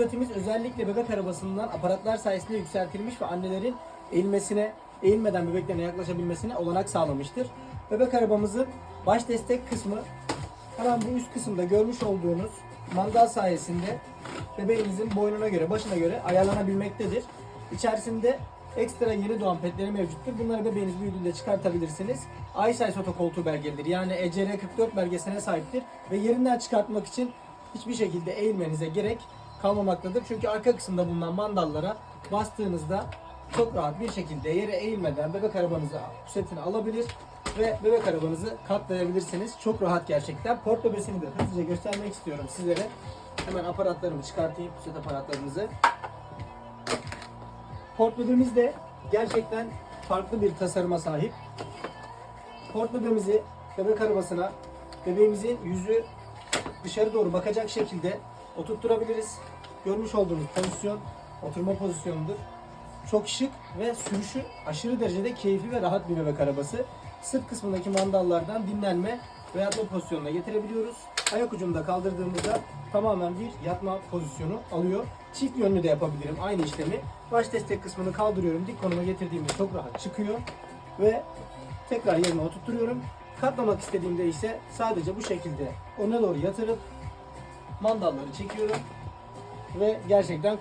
pusetimiz özellikle bebek arabasından aparatlar sayesinde yükseltilmiş ve annelerin eğilmesine, eğilmeden bebeklerine yaklaşabilmesine olanak sağlamıştır. Bebek arabamızın baş destek kısmı hemen bu üst kısımda görmüş olduğunuz mandal sayesinde bebeğinizin boynuna göre, başına göre ayarlanabilmektedir. İçerisinde ekstra yeni doğan petleri mevcuttur. Bunları bebeğiniz büyüdüğünde çıkartabilirsiniz. iSize otokoltuğu belgelidir. Yani E ECR44 belgesine sahiptir ve yerinden çıkartmak için hiçbir şekilde eğilmenize gerek kalmamaktadır. Çünkü arka kısımda bulunan mandallara bastığınızda çok rahat bir şekilde yere eğilmeden bebek arabanızı pusetini alabilir ve bebek arabanızı katlayabilirsiniz. Çok rahat gerçekten. Port bebesini de hızlıca göstermek istiyorum sizlere. Hemen aparatlarımı çıkartayım, puset aparatlarımızı. Port bebemiz de gerçekten farklı bir tasarıma sahip. Port bebemizi bebek arabasına bebeğimizin yüzü dışarı doğru bakacak şekilde oturtturabiliriz. Görmüş olduğunuz pozisyon oturma pozisyonudur. Çok şık ve sürüşü aşırı derecede keyifli ve rahat bir bebek arabası. Sırt kısmındaki mandallardan dinlenme ve yatma pozisyonuna getirebiliyoruz. Ayak ucunu da kaldırdığımızda tamamen bir yatma pozisyonu alıyor. Çift yönlü de yapabilirim aynı işlemi. Baş destek kısmını kaldırıyorum. Dik konuma getirdiğimde çok rahat çıkıyor. Ve tekrar yerine oturtuyorum. Katlamak istediğimde ise sadece bu şekilde öne doğru yatırıp mandalları çekiyorum. Ve gerçekten